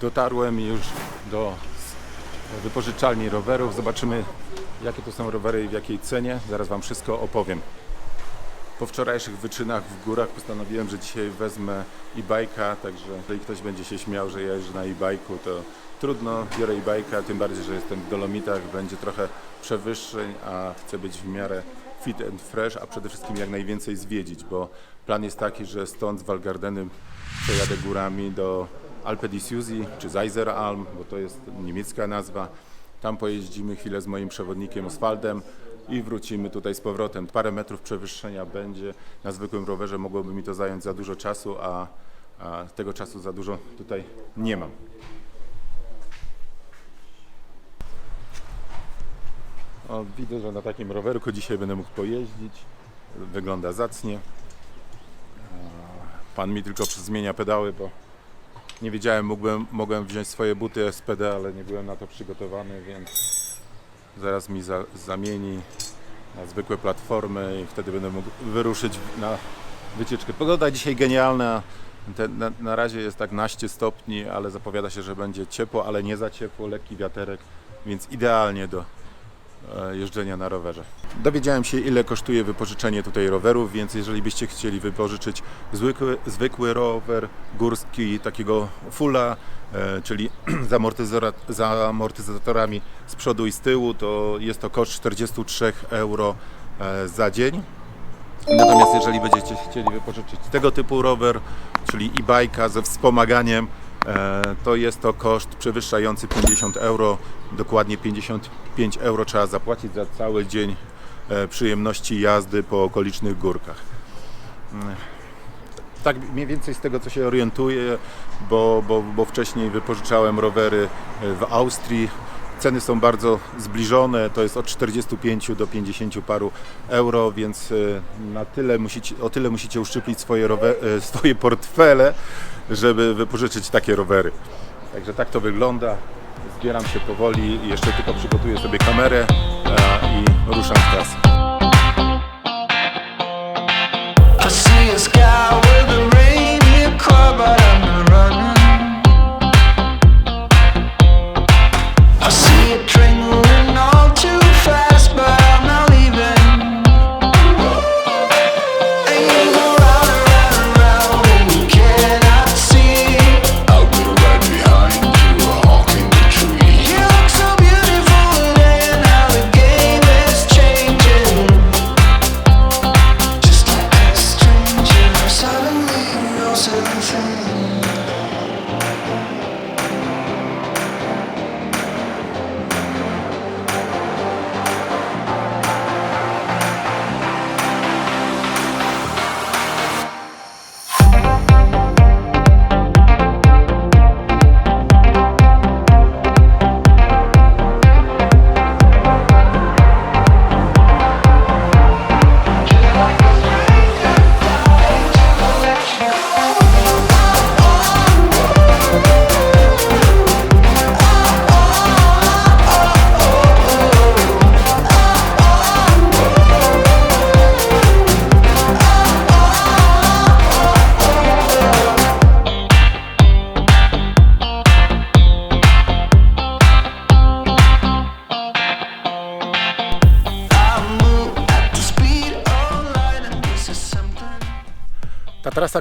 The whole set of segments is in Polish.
Dotarłem już do wypożyczalni rowerów. Zobaczymy, jakie to są rowery i w jakiej cenie. Zaraz Wam wszystko opowiem. Po wczorajszych wyczynach w górach postanowiłem, że dzisiaj wezmę e-bike'a, także jeżeli ktoś będzie się śmiał, że jeżdżę na e-bike'u, to trudno, biorę e-bike'a, tym bardziej, że jestem w Dolomitach, będzie trochę przewyższeń, a chcę być w miarę fit and fresh, a przede wszystkim jak najwięcej zwiedzić, bo plan jest taki, że stąd z Walgardeny przejadę górami do Alpe di Siusi, czy Zeiseralm, bo to jest niemiecka nazwa. Tam pojeździmy chwilę z moim przewodnikiem Oswaldem i wrócimy tutaj z powrotem. Parę metrów przewyższenia będzie. Na zwykłym rowerze mogłoby mi to zająć za dużo czasu, a, a tego czasu za dużo tutaj nie mam. O, widzę, że na takim rowerku dzisiaj będę mógł pojeździć. Wygląda zacnie. Pan mi tylko zmienia pedały, bo nie wiedziałem, mógłbym, mogłem wziąć swoje buty SPD, ale nie byłem na to przygotowany, więc zaraz mi za, zamieni na zwykłe platformy i wtedy będę mógł wyruszyć na wycieczkę. Pogoda dzisiaj genialna. Te, na, na razie jest tak naście stopni, ale zapowiada się, że będzie ciepło, ale nie za ciepło, lekki wiaterek, więc idealnie do jeżdżenia na rowerze. Dowiedziałem się, ile kosztuje wypożyczenie tutaj rowerów, więc jeżeli byście chcieli wypożyczyć zwykły, zwykły rower górski, takiego fulla, e, czyli z, amortyzatorami z przodu i z tyłu, to jest to koszt 43 euro e, za dzień. Natomiast jeżeli będziecie chcieli wypożyczyć tego typu rower, czyli e-bike'a ze wspomaganiem, e, to jest to koszt przewyższający 50 euro. Dokładnie 55 euro trzeba zapłacić za cały dzień e, przyjemności jazdy po okolicznych górkach. Mm. Tak mniej więcej z tego co się orientuję, bo, bo, bo wcześniej wypożyczałem rowery e, w Austrii. Ceny są bardzo zbliżone, to jest od 45 do 50 paru euro, więc e, na tyle musicie, o tyle musicie uszczyplić swoje, e, swoje portfele, żeby wypożyczyć takie rowery. Także tak to wygląda. Zbieram się powoli, jeszcze tylko przygotuję sobie kamerę e, i ruszam w trasę. I see a sky with a car,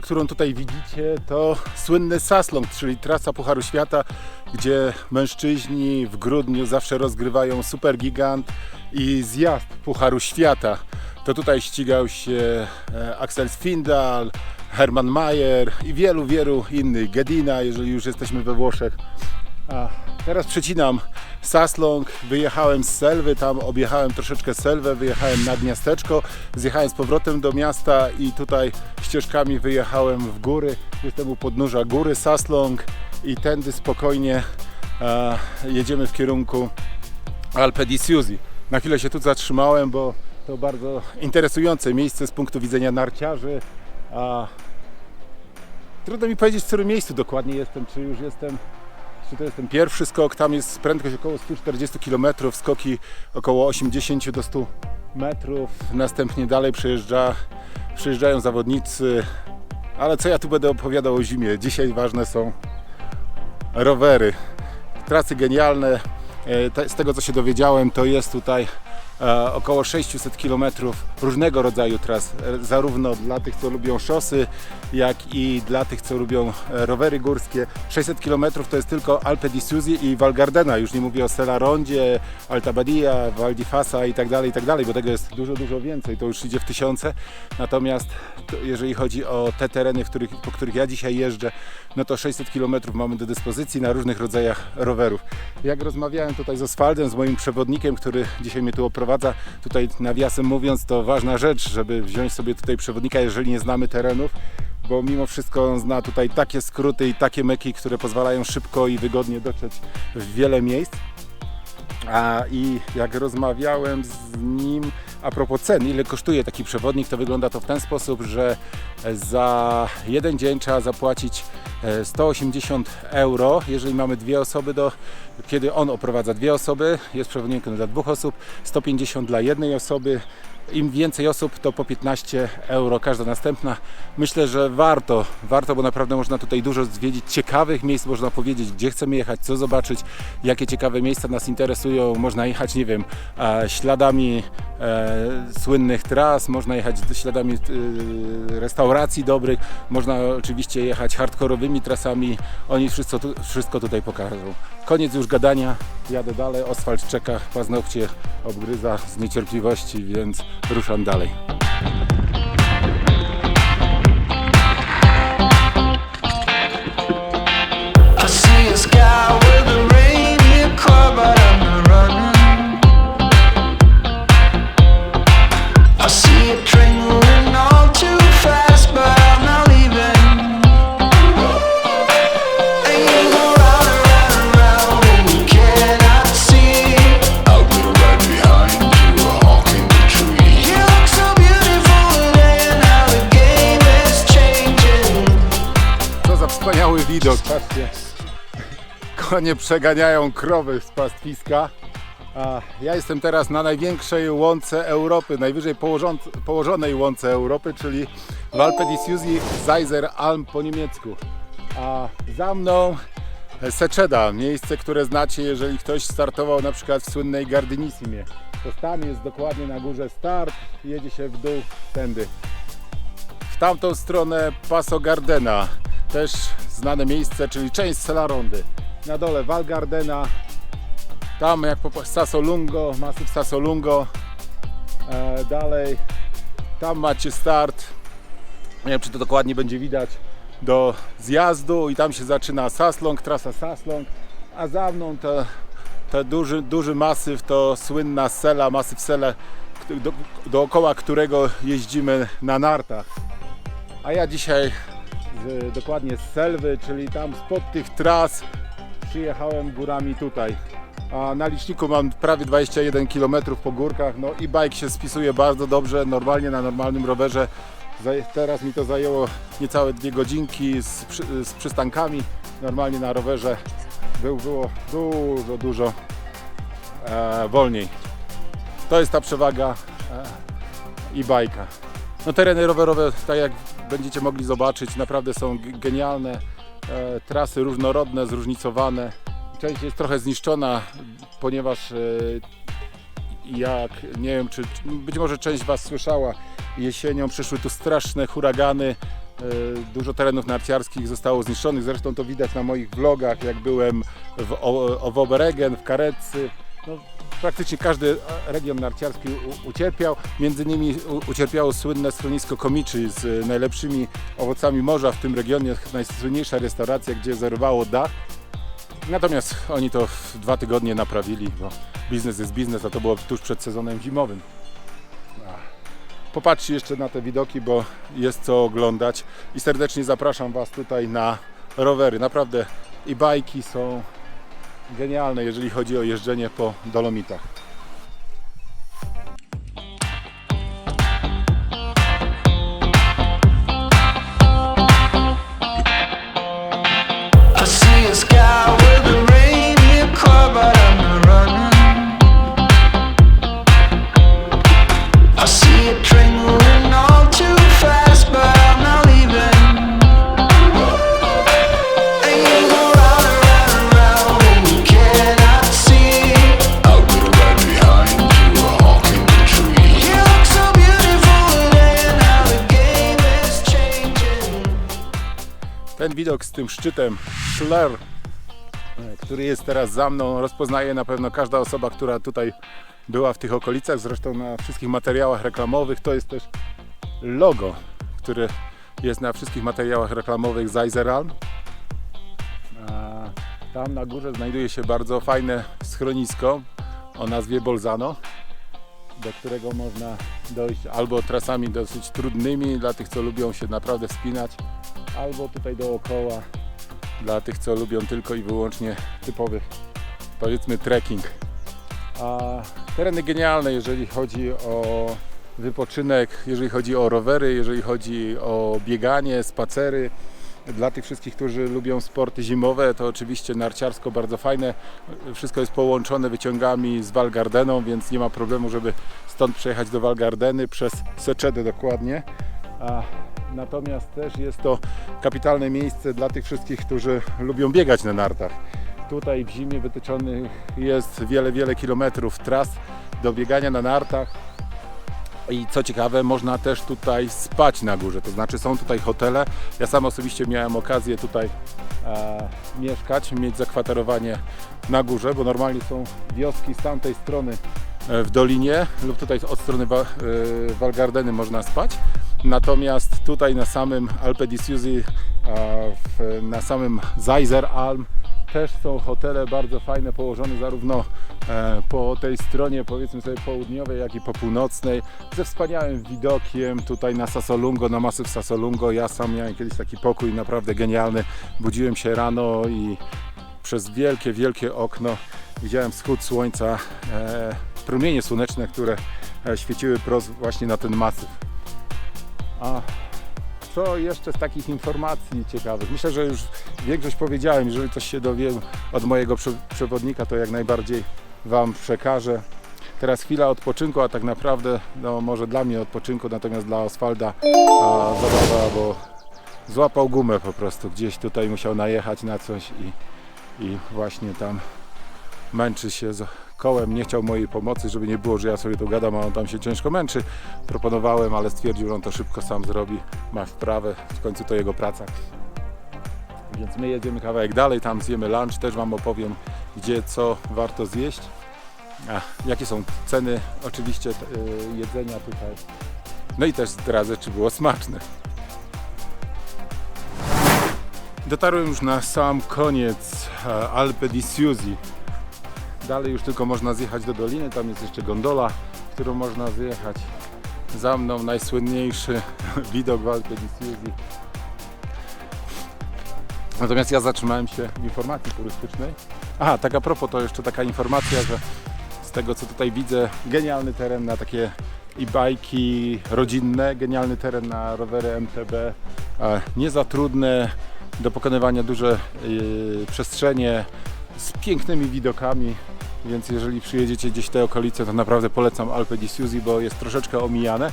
którą tutaj widzicie, to słynny Saslong, czyli trasa Pucharu Świata, gdzie mężczyźni w grudniu zawsze rozgrywają Super Gigant i zjazd Pucharu Świata. To tutaj ścigał się e, Axel Svindal, Hermann Mayer i wielu, wielu innych. Gedina, jeżeli już jesteśmy we Włoszech. Teraz przecinam Saslong, wyjechałem z Selwy, tam objechałem troszeczkę Selwę, wyjechałem nad miasteczko, zjechałem z powrotem do miasta i tutaj ścieżkami wyjechałem w góry. Jestem u podnóża góry Saslong i tędy spokojnie e, jedziemy w kierunku Alpe di Siusi. Na chwilę się tu zatrzymałem, bo to bardzo interesujące miejsce z punktu widzenia narciarzy. A trudno mi powiedzieć, w którym miejscu dokładnie jestem, czy już jestem czy to jest ten pierwszy skok, tam jest prędkość około 140 km, skoki około 80 do 100 metrów, następnie dalej przejeżdża, przejeżdżają zawodnicy, ale co ja tu będę opowiadał o zimie, dzisiaj ważne są rowery. Trasy genialne. E, Z tego co się dowiedziałem, to jest tutaj około 600 km różnego rodzaju tras, e, zarówno dla tych, co lubią szosy, jak i dla tych, co lubią e, rowery górskie. 600 km to jest tylko Alpe di Susi i Val Gardena, już nie mówię o Selarondzie, Alta Badia, Val di Fasa i tak dalej, i tak dalej, bo tego jest dużo, dużo więcej, to już idzie w tysiące. Natomiast to, jeżeli chodzi o te tereny, których, po których ja dzisiaj jeżdżę, no to 600 km mamy do dyspozycji na różnych rodzajach rowerów. Jak rozmawiałem tutaj z Oswaldem, z moim przewodnikiem, który dzisiaj mnie tu oprowadza, tutaj nawiasem mówiąc, to ważna rzecz, żeby wziąć sobie tutaj przewodnika, jeżeli nie znamy terenów, bo mimo wszystko on zna tutaj takie skróty i takie meki, które pozwalają szybko i wygodnie dotrzeć w wiele miejsc. A i jak rozmawiałem z nim a propos cen, ile kosztuje taki przewodnik, to wygląda to w ten sposób, że za jeden dzień trzeba zapłacić e, 180 euro, jeżeli mamy dwie osoby do, kiedy on oprowadza dwie osoby, jest przewodnikiem dla dwóch osób, 150 dla jednej osoby. Im więcej osób, to po 15 euro każda następna. Myślę, że warto, warto, bo naprawdę można tutaj dużo zwiedzić ciekawych miejsc, można powiedzieć, gdzie chcemy jechać, co zobaczyć, jakie ciekawe miejsca nas interesują. Można jechać, nie wiem, e, śladami e, słynnych tras, można jechać śladami e, restauracji dobrych, można oczywiście jechać hardkorowymi trasami. Oni wszystko, wszystko tutaj pokażą. Koniec już gadania, jadę dalej, asfalt czeka, paznokcie obgryza z niecierpliwości, więc ruszam dalej. I see a sky with car, Konie przeganiają krowy z pastwiska. Ja jestem teraz na największej łące Europy, najwyżej położon- położonej łące Europy, czyli w Alpe di Siusi Seiser Alm po niemiecku. A za mną Seczeda, miejsce, które znacie, jeżeli ktoś startował na przykład w słynnej Gardynissimie. To tam jest dokładnie na górze start, jedzie się w dół tędy. W tamtą stronę Paso Gardena, też znane miejsce, czyli część Selarondy. Na dole Val Gardena, tam jak po Sassolungo, masyw Sassolungo. E, dalej, tam macie start. Nie wiem, czy to dokładnie będzie widać do zjazdu i tam się zaczyna Saslong, trasa Saslong, a za mną to, to duży, duży masyw, to słynna Sela, masyw Sele, do, dookoła którego jeździmy na nartach. A ja dzisiaj z, dokładnie z Selwy, czyli tam spod tych tras przyjechałem górami tutaj. A na liczniku mam prawie 21 km po górkach. No i bike się spisuje bardzo dobrze, normalnie na normalnym rowerze. Teraz mi to zajęło niecałe dwie godzinki z, przy, z przystankami. Normalnie na rowerze był, było dużo, dużo e, wolniej. To jest ta przewaga e, e-bike'a. No tereny rowerowe, tak jak będziecie mogli zobaczyć, naprawdę są genialne. E, trasy różnorodne, zróżnicowane. Część jest trochę zniszczona, ponieważ e, jak nie wiem, czy być może część Was słyszała, jesienią przyszły tu straszne huragany. e, Dużo terenów narciarskich zostało zniszczonych. Zresztą to widać na moich vlogach, jak byłem w, o, w Oberegen, w Karecy. No, praktycznie każdy region narciarski ucierpiał. Między innymi ucierpiało słynne schronisko Komiczy z e, najlepszymi owocami morza w tym regionie. Najsłynniejsza restauracja, gdzie zerwało dach. Natomiast oni to w dwa tygodnie naprawili, bo biznes jest biznes, a to było tuż przed sezonem zimowym. Popatrzcie jeszcze na te widoki, bo jest co oglądać i serdecznie zapraszam Was tutaj na rowery. Naprawdę i bajki są genialne, jeżeli chodzi o jeżdżenie po Dolomitach. Widok z tym szczytem Schler, e, który jest teraz za mną, rozpoznaje na pewno każda osoba, która tutaj była w tych okolicach. Zresztą na wszystkich materiałach reklamowych to jest też logo, które jest na wszystkich materiałach reklamowych Zeiseralm. A Tam na górze znajduje się bardzo fajne schronisko o nazwie Bolzano, do którego można dojść albo trasami dosyć trudnymi dla tych, co lubią się naprawdę wspinać, albo tutaj dookoła dla tych, co lubią tylko i wyłącznie typowy, powiedzmy, trekking. A tereny genialne, jeżeli chodzi o wypoczynek, jeżeli chodzi o rowery, jeżeli chodzi o bieganie, spacery. Dla tych wszystkich, którzy lubią sporty zimowe, to oczywiście narciarsko bardzo fajne. Wszystko jest połączone wyciągami z Walgardeną, więc nie ma problemu, żeby stąd przejechać do Walgardeny przez Seczedę dokładnie. A natomiast też jest to kapitalne miejsce dla tych wszystkich, którzy lubią biegać na nartach. Tutaj w zimie wytyczonych jest wiele, wiele kilometrów tras do biegania na nartach. I co ciekawe, można też tutaj spać na górze, to znaczy są tutaj hotele. Ja sam osobiście miałem okazję tutaj e, mieszkać, mieć zakwaterowanie na górze, bo normalnie są wioski z tamtej strony e, w dolinie lub tutaj od strony e, Walgardeny można spać. Natomiast tutaj na samym Alpe di Siusi, a w, na samym Zeiseralm też są hotele bardzo fajne, położone zarówno e, po tej stronie powiedzmy sobie południowej, jak i po północnej, ze wspaniałym widokiem tutaj na Sasolungo, na masyw Sasolungo. Ja sam miałem kiedyś taki pokój naprawdę genialny. Budziłem się rano i przez wielkie, wielkie okno widziałem wschód słońca, e, promienie słoneczne, które e, świeciły prost właśnie na ten masyw. A co jeszcze z takich informacji ciekawych? Myślę, że już większość powiedziałem. Jeżeli coś się dowiem od mojego prze- przewodnika, to jak najbardziej Wam przekażę. Teraz chwila odpoczynku, a tak naprawdę, no może dla mnie odpoczynku, natomiast dla Oswalda a, zabawa, bo złapał gumę po prostu. Gdzieś tutaj musiał najechać na coś i, i właśnie tam męczy się z kołem. Nie chciał mojej pomocy, żeby nie było, że ja sobie tu gadam, a on tam się ciężko męczy. Proponowałem, ale stwierdził, że on to szybko sam zrobi. Ma wprawę, w końcu to jego praca. Więc my jedziemy kawałek dalej, tam zjemy lunch, też Wam opowiem, gdzie co warto zjeść. A, jakie są ceny oczywiście y, jedzenia tutaj. No i też zdradzę, czy było smaczne. Dotarłem już na sam koniec e, Alpe di Siusi. Dalej już tylko można zjechać do doliny, tam jest jeszcze gondola, którą można zjechać. Za mną najsłynniejszy widok w Alpe di Siusi. Natomiast ja zatrzymałem się w informacji turystycznej. Aha, tak a propos, to jeszcze taka informacja, że z tego co tutaj widzę, genialny teren na takie i bajki rodzinne, genialny teren na rowery MTB, nie za trudne, do pokonywania duże y, przestrzenie z pięknymi widokami, więc jeżeli przyjedziecie gdzieś w te okolice, to naprawdę polecam Alpe di Siusi, bo jest troszeczkę omijane.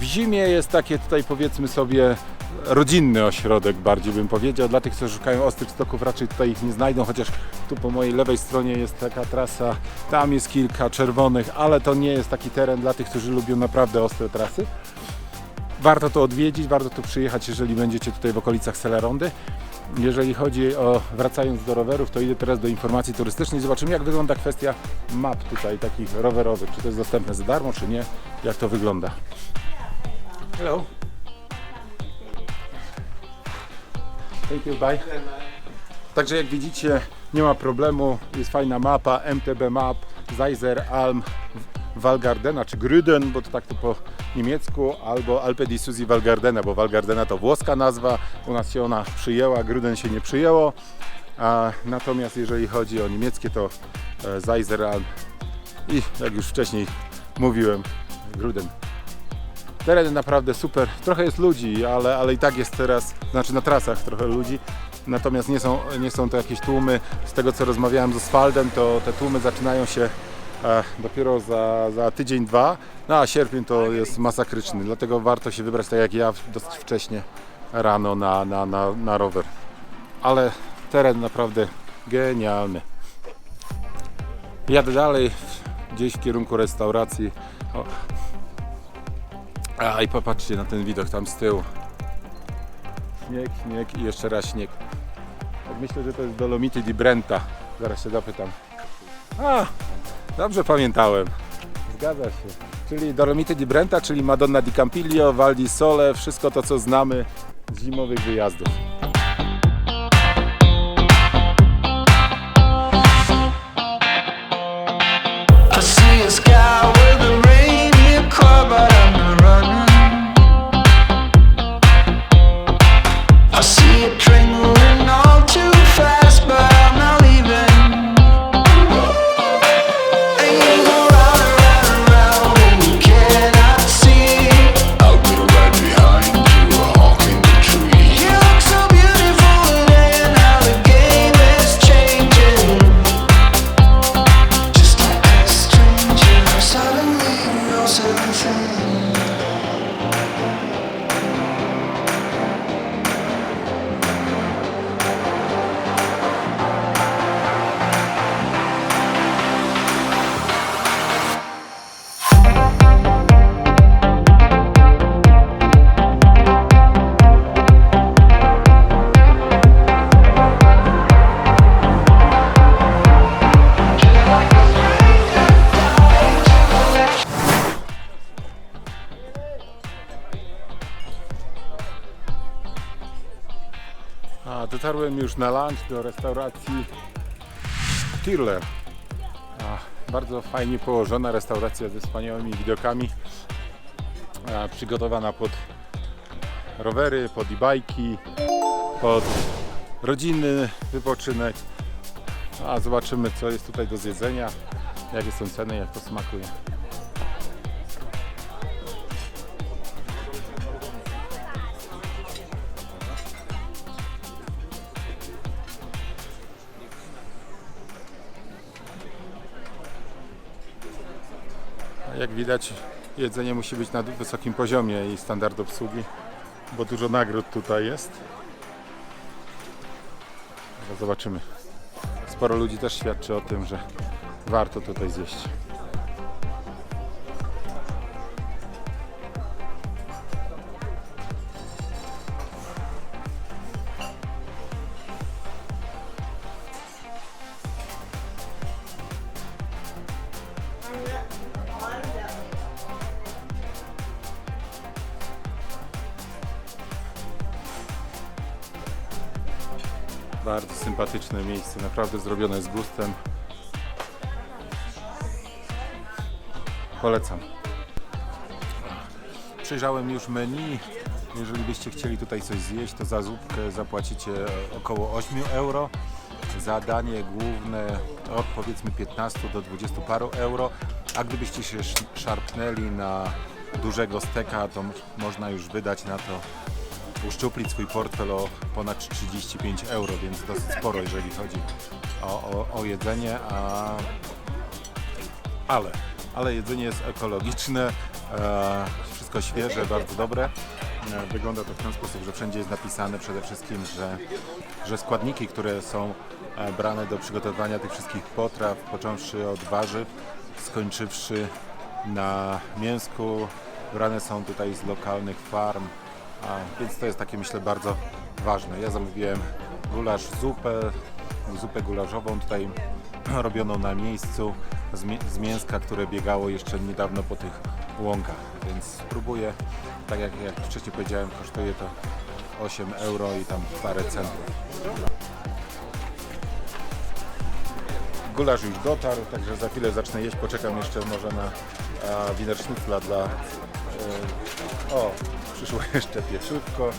W zimie jest takie tutaj powiedzmy sobie rodzinny ośrodek bardziej bym powiedział. Dla tych, co szukają ostrych stoków raczej tutaj ich nie znajdą, chociaż tu po mojej lewej stronie jest taka trasa, tam jest kilka czerwonych, ale to nie jest taki teren dla tych, którzy lubią naprawdę ostre trasy. Warto to odwiedzić, warto tu przyjechać, jeżeli będziecie tutaj w okolicach Selerondy. Jeżeli chodzi o, wracając do rowerów, to idę teraz do informacji turystycznej. Zobaczymy, jak wygląda kwestia map tutaj takich rowerowych. Czy to jest dostępne za darmo, czy nie. Jak to wygląda. Hello. Thank you, bye. Także jak widzicie, nie ma problemu. Jest fajna mapa, MTB Map, Zeiser Alm, Walgardena czy Grüden, bo to tak to po niemiecku, albo Alpe di Susi Walgardena, bo Walgardena to włoska nazwa, u nas się ona przyjęła, Grüden się nie przyjęło. A, natomiast jeżeli chodzi o niemieckie, to e, i jak już wcześniej mówiłem, Grüden. Tereny naprawdę super. Trochę jest ludzi, ale, ale i tak jest teraz, znaczy na trasach trochę ludzi. Natomiast nie są, nie są to jakieś tłumy. Z tego co rozmawiałem z Oswaldem, to te tłumy zaczynają się dopiero za, za tydzień, dwa. No a sierpień to jest masakryczny. Dlatego warto się wybrać tak jak ja dosyć wcześnie rano na, na, na, na rower. Ale teren naprawdę genialny. Jadę dalej gdzieś w kierunku restauracji. O, a i popatrzcie na ten widok tam z tyłu. śnieg, śnieg i jeszcze raz śnieg. Tak myślę, że to jest Dolomity di Brenta. Zaraz się zapytam. A, dobrze pamiętałem. Zgadza się. Czyli Dolomity di Brenta, czyli Madonna di Campiglio, Val di Sole, wszystko to co znamy z zimowych wyjazdów. Na lunch do restauracji Tirler. Bardzo fajnie położona restauracja ze wspaniałymi widokami. Przygotowana pod rowery, pod e-bajki, pod rodzinny wypoczynek. A zobaczymy co jest tutaj do zjedzenia, jakie są ceny, jak to smakuje. Jak widać, jedzenie musi być na wysokim poziomie i standard obsługi, bo dużo nagród tutaj jest. Zobaczymy. Sporo ludzi też świadczy o tym, że warto tutaj zjeść. Bardzo sympatyczne miejsce, naprawdę zrobione z gustem. Polecam. Przejrzałem już menu. Jeżeli byście chcieli tutaj coś zjeść, to za zupkę zapłacicie około 8 euro. Za danie główne od powiedzmy 15 do 20 paru euro. A gdybyście się sz- szarpnęli na dużego steka, to można już wydać na to uszczuplić swój portfel o ponad 35 euro, więc dosyć sporo, jeżeli chodzi o, o, o jedzenie, a... ale, ale jedzenie jest ekologiczne, e, wszystko świeże, bardzo dobre. E, wygląda to w ten sposób, że wszędzie jest napisane przede wszystkim, że, że składniki, które są e, brane do przygotowania tych wszystkich potraw, począwszy od warzyw, skończywszy na mięsku, brane są tutaj z lokalnych farm, więc to jest takie myślę bardzo ważne. Ja zamówiłem gulasz, zupę, zupę gulaszową tutaj robioną na miejscu z, mi- z mięska, które biegało jeszcze niedawno po tych łąkach, więc spróbuję. Tak jak, jak wcześniej powiedziałem, kosztuje to 8 euro i tam parę centów. Gulasz już dotarł, także za chwilę zacznę jeść. Poczekam jeszcze może na a, winersznycla dla... E, o, przyszło jeszcze pieczywko.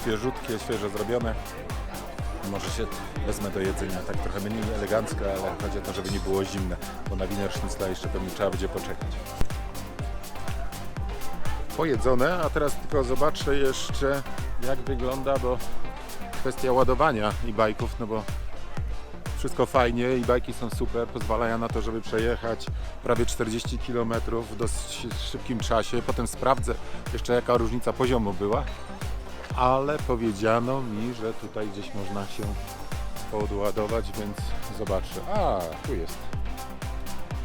Świeżutkie, świeżo zrobione. Może się wezmę do jedzenia. Tak trochę mniej elegancko, ale chodzi o to, żeby nie było zimne, bo na winersznycla jeszcze pewnie trzeba będzie poczekać. Pojedzone, a teraz tylko zobaczę jeszcze jak wygląda, bo kwestia ładowania i bajków, no bo wszystko fajnie i bajki są super, pozwalają na to, żeby przejechać prawie 40 km w dosyć szybkim czasie. Potem sprawdzę jeszcze jaka różnica poziomu była, ale powiedziano mi, że tutaj gdzieś można się podładować, więc zobaczę. A, tu jest.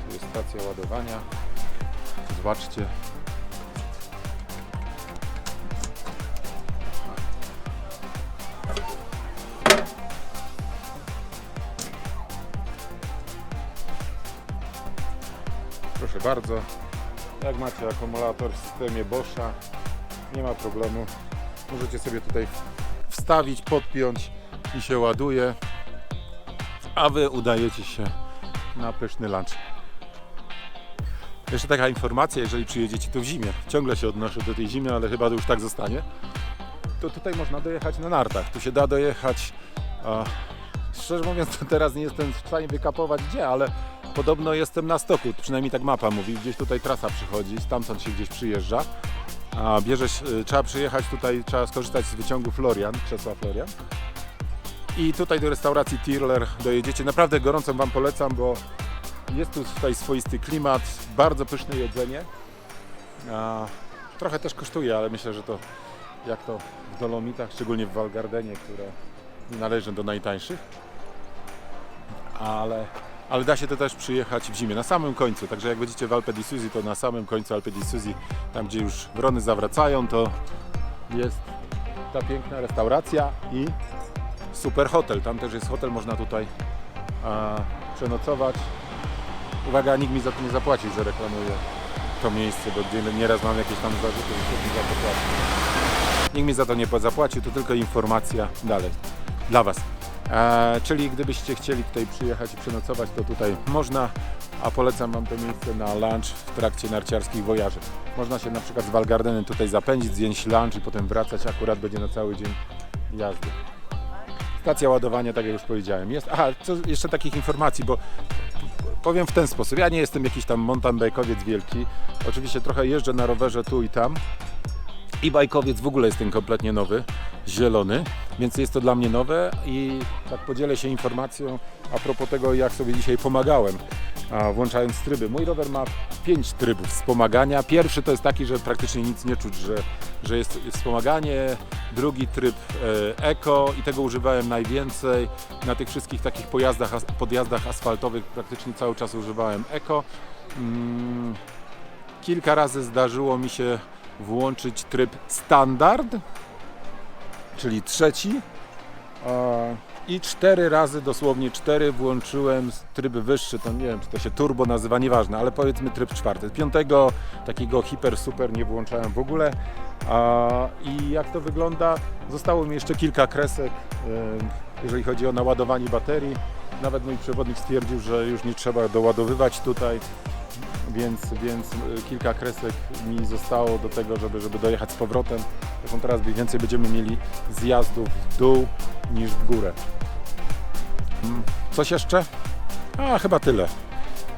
Tu jest stacja ładowania. Zobaczcie. Proszę bardzo. Jak macie akumulator w systemie Boscha, nie ma problemu. Możecie sobie tutaj wstawić, podpiąć i się ładuje. A wy udajecie się na pyszny lunch. Jeszcze taka informacja, jeżeli przyjedziecie tu w zimie. Ciągle się odnoszę do tej zimy, ale chyba to już tak zostanie. To tutaj można dojechać na nartach. Tu się da dojechać. A, szczerze mówiąc, to teraz nie jestem w stanie wykapować gdzie, ale podobno jestem na stoku. Przynajmniej tak mapa mówi. Gdzieś tutaj trasa przychodzi, stamtąd się gdzieś przyjeżdża. A y, trzeba przyjechać tutaj, trzeba skorzystać z wyciągu Florian, krzesła Florian. I tutaj do restauracji Tirler dojedziecie. Naprawdę gorąco Wam polecam, bo jest tu tutaj swoisty klimat, bardzo pyszne jedzenie. A, trochę też kosztuje, ale myślę, że to jak to w Dolomitach, szczególnie w Walgardenie, które nie należy do najtańszych. Ale, ale da się to też przyjechać w zimie, na samym końcu. Także jak będziecie w Alpe di Suzi, to na samym końcu Alpe di Suzi, tam gdzie już wrony zawracają, to jest ta piękna restauracja i super hotel. Tam też jest hotel, można tutaj a, przenocować. Uwaga, nikt mi za to nie zapłaci, że reklamuję to miejsce, bo nieraz mam jakieś tam zarzuty, że mi za to płaci. Nikt mi za to nie zapłacił, to tylko informacja dalej dla Was. E, czyli gdybyście chcieli tutaj przyjechać i przenocować, to tutaj można, a polecam Wam to miejsce na lunch w trakcie narciarskich wojaży. Można się na przykład z Walgardenem tutaj zapędzić, zjeść lunch i potem wracać, akurat będzie na cały dzień jazdy. Stacja ładowania, tak jak już powiedziałem, jest. Aha, co jeszcze takich informacji, bo powiem w ten sposób. Ja nie jestem jakiś tam mountain bike'owiec wielki. Oczywiście trochę jeżdżę na rowerze tu i tam. I bajkowiec w ogóle jest ten kompletnie nowy, zielony, więc jest to dla mnie nowe i tak podzielę się informacją a propos tego, jak sobie dzisiaj pomagałem, włączając tryby. Mój rower ma pięć trybów wspomagania. Pierwszy to jest taki, że praktycznie nic nie czuć, że, że jest wspomaganie. Drugi tryb e, eko i tego używałem najwięcej. Na tych wszystkich takich pojazdach, podjazdach asfaltowych praktycznie cały czas używałem eko. Mm, kilka razy zdarzyło mi się włączyć tryb standard, czyli trzeci. I cztery razy, dosłownie cztery, włączyłem tryb wyższy, to nie wiem, czy to się turbo nazywa, nieważne, ale powiedzmy tryb czwarty. Piątego, takiego hiper, super nie włączałem w ogóle. I jak to wygląda? Zostało mi jeszcze kilka kresek, e, jeżeli chodzi o naładowanie baterii. Nawet mój przewodnik stwierdził, że już nie trzeba doładowywać tutaj więc, więc y, kilka kresek mi zostało do tego, żeby, żeby dojechać z powrotem. Zresztą teraz więcej będziemy mieli zjazdów w dół niż w górę. Mm, Coś jeszcze? A, chyba tyle.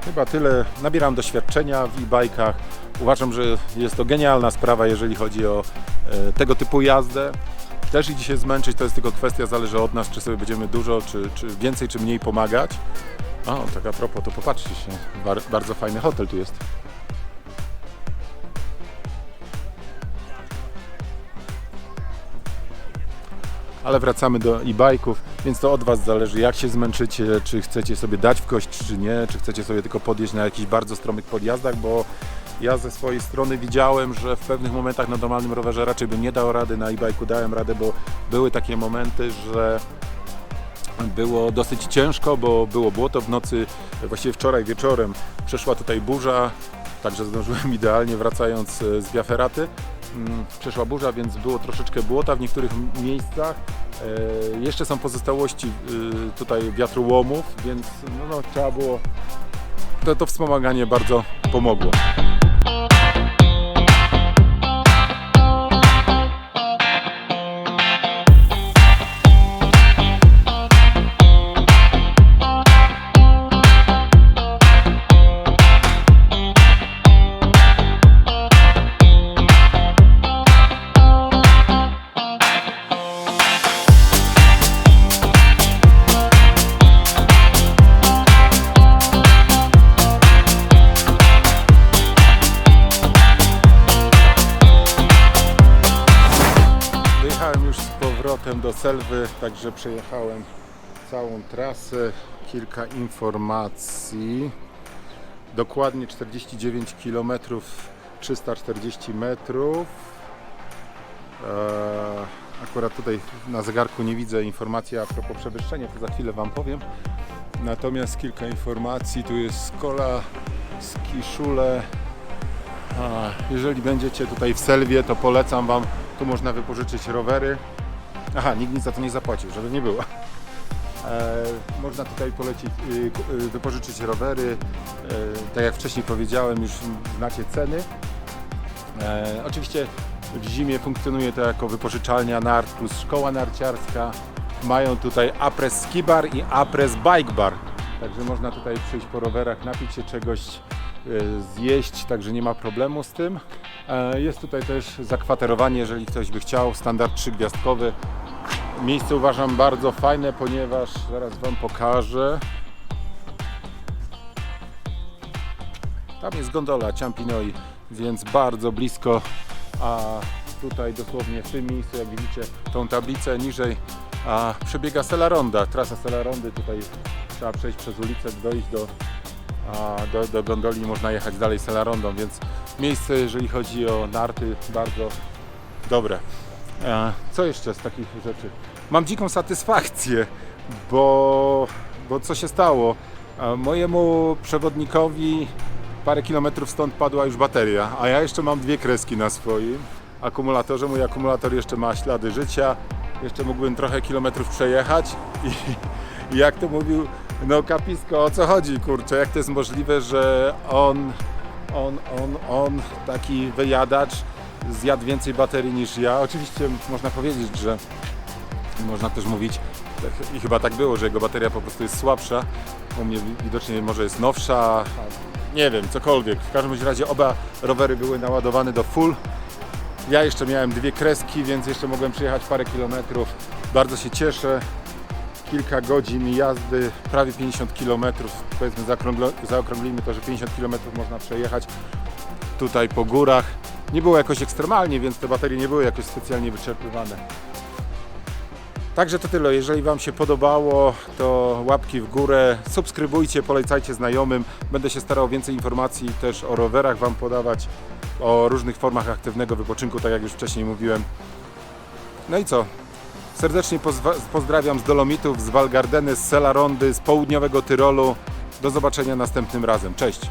Chyba tyle. Nabieram doświadczenia w e-bikach. Uważam, że jest to genialna sprawa, jeżeli chodzi o e, tego typu jazdę. Też idzie się zmęczyć, to jest tylko kwestia, zależy od nas, czy sobie będziemy dużo, czy, czy więcej, czy mniej pomagać. O, tak a propos, to popatrzcie się. Bar, bardzo fajny hotel tu jest. Ale wracamy do e-bike'ów, więc to od Was zależy, jak się zmęczycie, czy chcecie sobie dać w kość, czy nie, czy chcecie sobie tylko podjeść na jakichś bardzo stromych podjazdach, bo ja ze swojej strony widziałem, że w pewnych momentach na normalnym rowerze raczej bym nie dał rady, na e-bike'u dałem radę, bo były takie momenty, że było dosyć ciężko, bo było błoto w nocy, właściwie wczoraj wieczorem przeszła tutaj burza, także zdążyłem idealnie wracając e, z Biaferaty. Mm, Przeszła burza, więc było troszeczkę błota w niektórych miejscach. E, Jeszcze są pozostałości y, tutaj wiatrołomów, więc no, no, trzeba było. To, to wspomaganie bardzo pomogło. Selwy, także przejechałem całą trasę. Kilka informacji. Dokładnie 49 km 340 metrów. Eee, akurat tutaj na zegarku nie widzę informacji a propos przewyższenia, to za chwilę Wam powiem. Natomiast kilka informacji, tu jest Skola skiszule. Jeżeli będziecie tutaj w Selwie, to polecam Wam, tu można wypożyczyć rowery. Aha, nikt nic za to nie zapłacił, żeby nie było. E, można tutaj polecić, y, y, wypożyczyć rowery. E, tak jak wcześniej powiedziałem, już znacie ceny. E, oczywiście w zimie funkcjonuje to jako wypożyczalnia nart plus szkoła narciarska. Mają tutaj Apres Ski Bar i Apres Bike Bar. Także można tutaj przyjść po rowerach, napić się czegoś, zjeść, także nie ma problemu z tym. E, Jest tutaj też zakwaterowanie, jeżeli ktoś by chciał, standard trzygwiazdkowy. Miejsce uważam bardzo fajne, ponieważ zaraz Wam pokażę. Tam jest gondola Ciampinoi, więc bardzo blisko, a tutaj dosłownie w tym miejscu, jak widzicie, tą tablicę niżej a przebiega Selaronda, trasa Selarondy, tutaj trzeba przejść przez ulicę, dojść do, do, do gondoli można jechać dalej Selarondą, więc miejsce, jeżeli chodzi o narty, bardzo dobre. E, Co jeszcze z takich rzeczy? Mam dziką satysfakcję, bo, bo co się stało? E, Mojemu przewodnikowi parę kilometrów stąd padła już bateria, a ja jeszcze mam dwie kreski na swoim akumulatorze. Mój akumulator jeszcze ma ślady życia, jeszcze mógłbym trochę kilometrów przejechać i, i jak to mówił, no kapisko, o co chodzi, kurczę, jak to jest możliwe, że on, on, on, on, taki wyjadacz zjadł więcej baterii niż ja. Oczywiście można powiedzieć, że można też mówić, i chyba tak było, że jego bateria po prostu jest słabsza. U mnie wi- widocznie może jest nowsza, nie wiem, cokolwiek. W każdym razie oba rowery były naładowane do full. Ja jeszcze miałem dwie kreski, więc jeszcze mogłem przejechać parę kilometrów. Bardzo się cieszę. Kilka godzin jazdy, prawie 50 kilometrów. Powiedzmy, zaokrąglimy to, że 50 kilometrów można przejechać tutaj po górach. Nie było jakoś ekstremalnie, więc te baterie nie były jakoś specjalnie wyczerpywane. Także to tyle. Jeżeli Wam się podobało, to łapki w górę, subskrybujcie, polecajcie znajomym. Będę się starał więcej informacji też o rowerach Wam podawać, o różnych formach aktywnego wypoczynku, tak jak już wcześniej mówiłem. No i co? Serdecznie pozdrawiam z Dolomitów, z Walgardeny, z Selarondy, z południowego Tyrolu. Do zobaczenia następnym razem. Cześć!